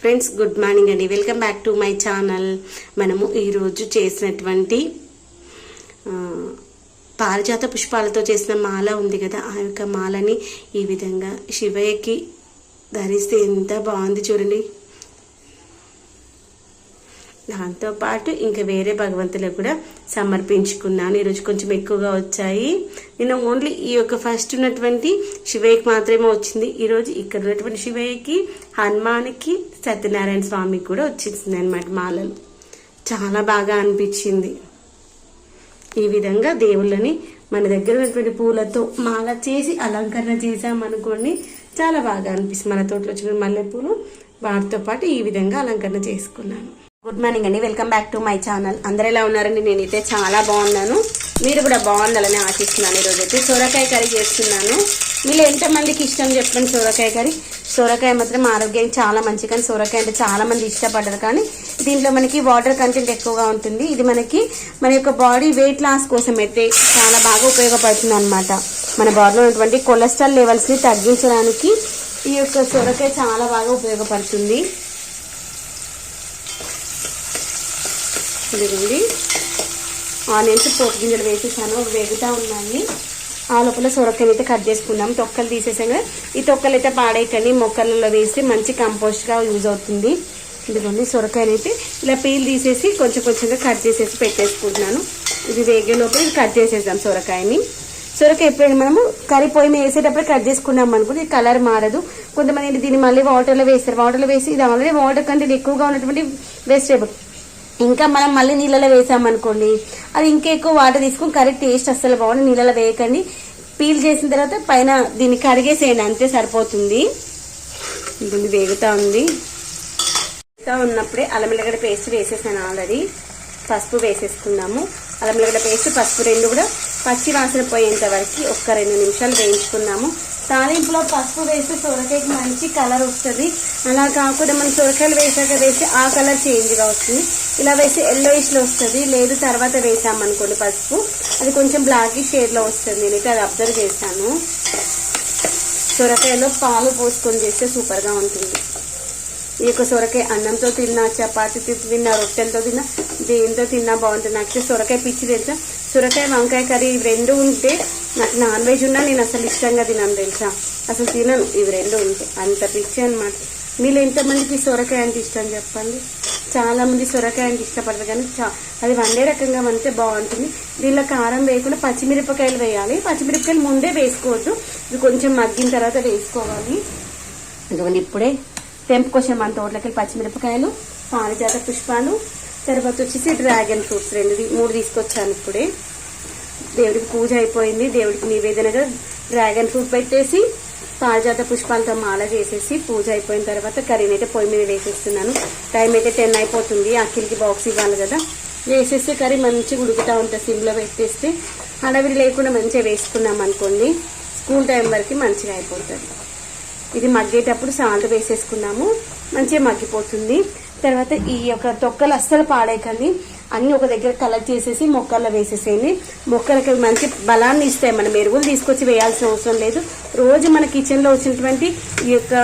Friends good morning అండి. Welcome back to my channel మనము ఈరోజు చేసినటువంటి పారిజాత పుష్పాలతో చేసిన మాల ఉంది కదా ఆ యొక్క మాలని ఈ విధంగా శివయ్యకి ధరిస్తే ఎంత బాగుంది చూడండి. దాంతోపాటు ఇంకా వేరే భగవంతులకు కూడా సమర్పించుకున్నాను. ఈరోజు కొంచెం ఎక్కువగా వచ్చాయి. నేను ఓన్లీ ఈ యొక్క ఫస్ట్ ఉన్నటువంటి శివయ్యకి మాత్రమే వచ్చింది. ఈరోజు ఇక్కడ ఉన్నటువంటి శివయ్యకి హనుమాన్కి సత్యనారాయణ స్వామికి కూడా వచ్చేసింది అనమాట మాలలు. చాలా బాగా అనిపించింది. ఈ విధంగా దేవుళ్ళని మన దగ్గర ఉన్నటువంటి పూలతో మాల చేసి అలంకరణ చేసామనుకోండి చాలా బాగా అనిపిస్తుంది. మన తోటలో వచ్చిన మల్లెపూలు వాటితో పాటు ఈ విధంగా అలంకరణ చేసుకున్నాను. గుడ్ మార్నింగ్ అండి. Welcome back to my channel. అందరు ఎలా ఉన్నారండి? నేనైతే చాలా బాగున్నాను. మీరు కూడా బాగుండాలని ఆశిస్తున్నాను ఈరోజు అయితే సొరకాయ కర్రీ చేస్తున్నాను. మీరు ఎంతమందికి ఇష్టం చెప్పండి సొరకాయ కర్రీ? సొరకాయ మాత్రం ఆరోగ్యానికి చాలా మంచి కానీ సొరకాయ అంటే చాలామంది ఇష్టపడరు కానీ దీంట్లో మనకి వాటర్ కంటెంట్ ఎక్కువగా ఉంటుంది. ఇది మనకి మన యొక్క బాడీ వెయిట్ లాస్ కోసం అయితే చాలా బాగా ఉపయోగపడుతుంది అనమాట మన బాడీలో ఉన్నటువంటి కొలెస్ట్రాల్ లెవెల్స్ని తగ్గించడానికి ఈ యొక్క సొరకాయ చాలా బాగా ఉపయోగపడుతుంది. ఇదిగోండి ఆనియన్స్ పోపు గింజలు వేసేసాను. వేగుతూ ఉన్నాయి. ఆ లోపల సొరకాయలు అయితే కట్ చేసుకున్నాం తొక్కలు తీసేసాం కదా. ఈ తొక్కలు అయితే పాడేయకండి మొక్కలలో వేసి మంచి కంపోస్ట్గా యూజ్ అవుతుంది. ఇదిగోండి సొరకాయలు అయితే ఇలా పీల్ తీసేసి కొంచెం కొంచెంగా కట్ చేసేసి పెట్టేసుకుంటున్నాను. ఇది వేగే లోపల ఇది కట్ చేసేద్దాం సొరకాయని. సొరకాయ ఎప్పుడైనా మనము కర్రీ పొయ్యి మీద వేసేటప్పుడు కట్ చేసుకున్నాం అనుకుంటే ఇది కలర్ మారదు. కొంతమంది దీన్ని మళ్ళీ వాటర్లో వేస్తారు. వాటర్లో వేసి ఇది ఆల్రెడీ వాటర్ కంటే ఎక్కువగా ఉన్నటువంటి వెజిటేబుల్ ఇంకా మనం మళ్ళీ నీళ్ళలో వేసామనుకోండి అది ఇంకా ఎక్కువ వాటర్ తీసుకుని కర్రీ టేస్ట్ అస్సలు బాగుంది నీళ్ళలో వేయకండి. పీల్ చేసిన తర్వాత పైన దీన్ని కడిగేసేయండి అంతే సరిపోతుంది. ఇది వేగుతా ఉంది. వేగుతా ఉన్నప్పుడే అల్లం పేస్ట్ వేసేసాను ఆల్రెడీ. పసుపు వేసేసుకున్నాము. అల్లం పేస్ట్ పసుపు రెండు కూడా పచ్చి వాసన పోయేంత వరకు ఒక్క రెండు నిమిషాలు వేయించుకున్నాము. తాలింపులో పసుపు వేస్తే సొరకాయకి మంచి కలర్ వస్తుంది. అలా కాకుండా మనం సొరకాయలు వేసాక వేసి ఆ కలర్ చేంజ్గా వస్తుంది. ఇలా వేసి ఎల్లోయిష్లో వస్తుంది. లేదు తర్వాత వేసామనుకోండి పసుపు. అది కొంచెం బ్లాకీ షేడ్లో వస్తుంది. నేనైతే అది అబ్జర్వ్ చేశాను. సొరకాయలో పాలు పోసుకొని చేస్తే సూపర్గా ఉంటుంది. ఈ యొక్క సొరకాయ అన్నంతో తిన్నా చపాతీతో తిన్నా రొట్టెలతో తిన్నా దేంతో తిన్నా బాగుంటుంది. నాకు సొరకాయ పిచ్చి తెలుసా? సొరకాయ వంకాయ కర్రీ ఇవి రెండు ఉంటే నాకు నాన్ వెజ్ ఉన్నా నేను అసలు ఇష్టంగా తినను తెలుసా? అసలు తినను. ఇవి రెండు ఉంటే అంత పిచ్చి అనమాట మీరు ఎంతమందికి సొరకాయ అంటే ఇష్టం చెప్పండి? చాలామంది సొరకాయ అంటే ఇష్టపడతారు కానీ చా- అది వండే రకంగా వండితే బాగుంటుంది. దీనిలో కారం వేయకుండా పచ్చిమిరపకాయలు వేయాలి. పచ్చిమిరపకాయలు ముందే వేసుకోవద్దు. ఇది కొంచెం మగ్గిన తర్వాత వేసుకోవాలి. ఇదిగోండి ఇప్పుడే తెంపుకొచ్చిన మన తోటలోకి పచ్చిమిరపకాయలు పారిజాత పుష్పాలు తర్వాత వచ్చేసి డ్రాగన్ ఫ్రూట్స్ రెండు మూడు తీసుకొచ్చాను ఇప్పుడే. దేవుడికి పూజ అయిపోయింది. దేవుడికి నివేదనగా డ్రాగన్ ఫ్రూట్ పెట్టేసి పారిజాత పుష్పాలతో మాల చేసేసి పూజ అయిపోయిన తర్వాత కర్రీని అయితే పొయ్యి మీద వేసేస్తున్నాను. టైం అయితే టెన్ అయిపోతుంది. అఖిల్కి బాక్స్ ఇవ్వాలి కదా. వేసేస్తే కర్రీ మంచిగా ఉడుకుతూ ఉంటుంది సిమ్లో పెట్టేస్తే అడవిడి లేకుండా మంచిగా వేసుకున్నాం అనుకోండి స్కూల్ టైం వరకు మంచిగా అయిపోతుంది. ఇది మగ్గేటప్పుడు సాల్ట్ వేసేసుకున్నాము. మంచిగా మగ్గిపోతుంది. తర్వాత ఈ యొక్క తొక్కలు అస్సలు పాడేయకండి అన్ని ఒక దగ్గర కలెక్ట్ చేసేసి మొక్కల్లో వేసేసేయండి. మొక్కలకి మంచి బలాన్ని ఇస్తాయి. మనం ఎరువులు తీసుకొచ్చి వేయాల్సిన అవసరం లేదు. రోజు మన కిచెన్లో వచ్చినటువంటి ఈ యొక్క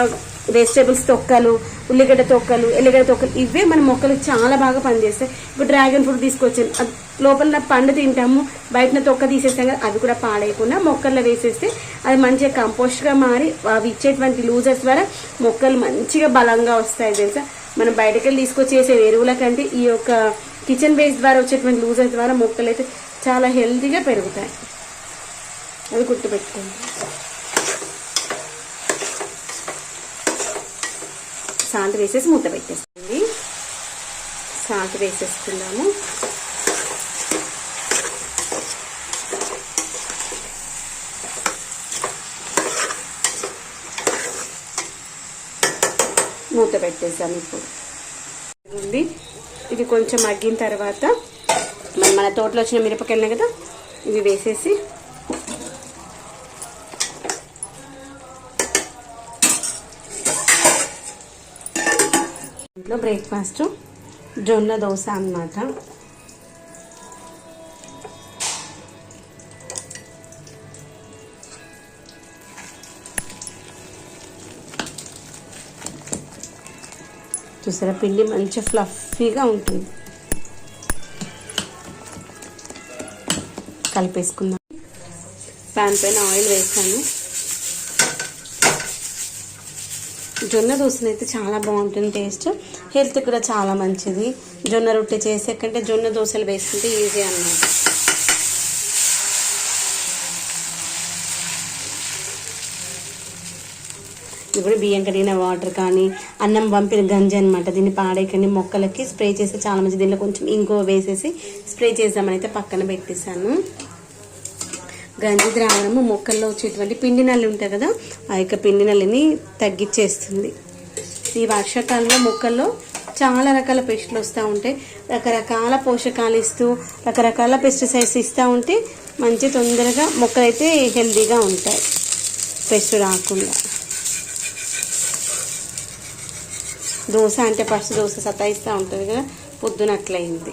వెజిటేబుల్స్ తొక్కలు ఉల్లిగడ్డ తొక్కలు ఎల్లిగడ్డ తొక్కలు ఇవే మన మొక్కలకు చాలా బాగా పనిచేస్తాయి. ఇప్పుడు డ్రాగన్ ఫ్రూట్ తీసుకొచ్చాను. లోపల పండు తింటాము బయటన తొక్క తీసేస్తాం కదా అవి కూడా పాడేయకుండా మొక్కల్లో వేసేస్తే అది మంచిగా కంపోస్ట్గా మారి అవి ఇచ్చేటువంటి లూజర్స్ ద్వారా మొక్కలు మంచిగా బలంగా వస్తాయి తెలుసా? మనం బయటకు వెళ్ళి తీసుకొచ్చేసే ఎరువుల కంటే ఈ యొక్క కిచెన్ వేస్ట్ ద్వారా వచ్చేటువంటి లూజర్స్ ద్వారా మొక్కలు అయితే చాలా హెల్తీగా పెరుగుతాయి. అది గుర్తుపెట్టుకోండి. సాల్ట్ వేసేసి మూత పెట్టేస్తుంది సాల్ట్ వేసేసుకున్నాము మూత పెట్టేసాను ఇప్పుడు. ఉంది. ఇది కొంచెం మగ్గిన తర్వాత మన మన తోటలో వచ్చిన మిరపకాయలు కదా ఇవి వేసేసి ఇంట్లో బ్రేక్ఫాస్ట్ జొన్న దోశ అన్నమాట. చూసారా? పిండి మంచి ఫ్లఫీగా ఉంటుంది. కలిపేసుకుందాం. ప్యాన్ పైన ఆయిల్ వేసాను. జొన్న దోశనైతే అయితే చాలా బాగుంటుంది టేస్ట్. హెల్త్ కూడా చాలా మంచిది. జొన్న రొట్టె చేసే కంటే జొన్న దోశలు వేసుకుంటే ఈజీ అన్నమాట. ఇప్పుడు బియ్యం కడిగిన వాటర్ కానీ అన్నం పంపిన గంజి అనమాట దీన్ని పాడేయకండి. మొక్కలకి స్ప్రే చేస్తే చాలా మంచి దీనిలో కొంచెం ఇంకో వేసేసి స్ప్రే చేద్దామని అయితే పక్కన పెట్టేశాను. గంజి ద్రావణము మొక్కల్లో వచ్చేటువంటి పిండి నల్లి ఉంటాయి కదా ఆ యొక్క పిండి నల్లిని తగ్గించేస్తుంది ఈ వర్షాకాలంలో మొక్కల్లో చాలా రకాల పెస్టులు వస్తూ ఉంటాయి రకరకాల పోషకాలు ఇస్తూ రకరకాల పెస్టిసైడ్స్ ఇస్తూ ఉంటే మంచి తొందరగా మొక్కలైతే హెల్దీగా ఉంటాయి. పెస్ట్ రాకుండా. దోశ అంటే ఫస్ట్ దోశ సతాయిస్తూ ఉంటుంది కదా పొద్దున అట్లయింది.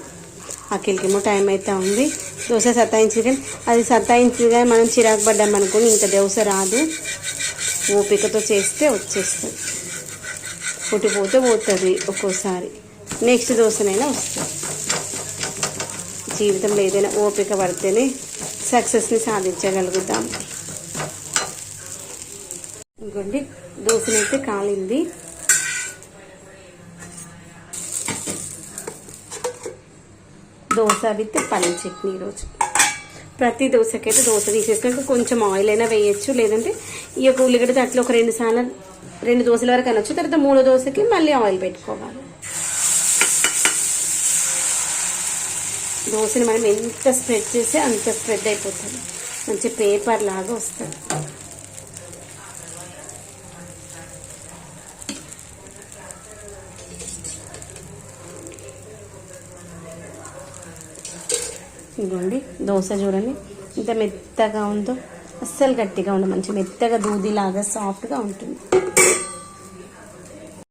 అఖిల్కేమో టైం అయితే ఉంది. దోశ సతాయించింది కానీ అది సతాయించింది కానీ మనం చిరాకు పడ్డాం అనుకుని ఇంకా దోశ రాదు. ఓపికతో చేస్తే వచ్చేస్తుంది. పుట్టిపోతే పోతుంది ఒక్కోసారి. నెక్స్ట్ దోశనైనా వస్తుంది. జీవితంలో ఏదైనా ఓపిక పడితేనే సక్సెస్ని సాధించగలుగుతాం. ఇంకోండి దోశనైతే కాలింది. దోశ విత్ పల్లి చట్నీ ఈరోజు ప్రతి దోశకైతే దోశ తీసేసుకొని కొంచెం ఆయిల్ అయినా వేయచ్చు. లేదంటే ఈ యొక్క ఉల్లిగడ్డ అట్లా ఒక రెండు సార్లు రెండు దోశల వరకు అనొచ్చు. తర్వాత మూడో దోశకి మళ్ళీ ఆయిల్ పెట్టుకోవాలి. దోశని మనం ఎంత స్ప్రెడ్ చేస్తే అంత స్ప్రెడ్ అయిపోతుంది. మంచి పేపర్ లాగా వస్తుంది. ఇదిగోండి దోశ చూడండి. ఇంత మెత్తగా ఉందో అస్సలు గట్టిగా ఉండదు. మంచి మెత్తగా దూదిలాగా సాఫ్ట్గా ఉంటుంది.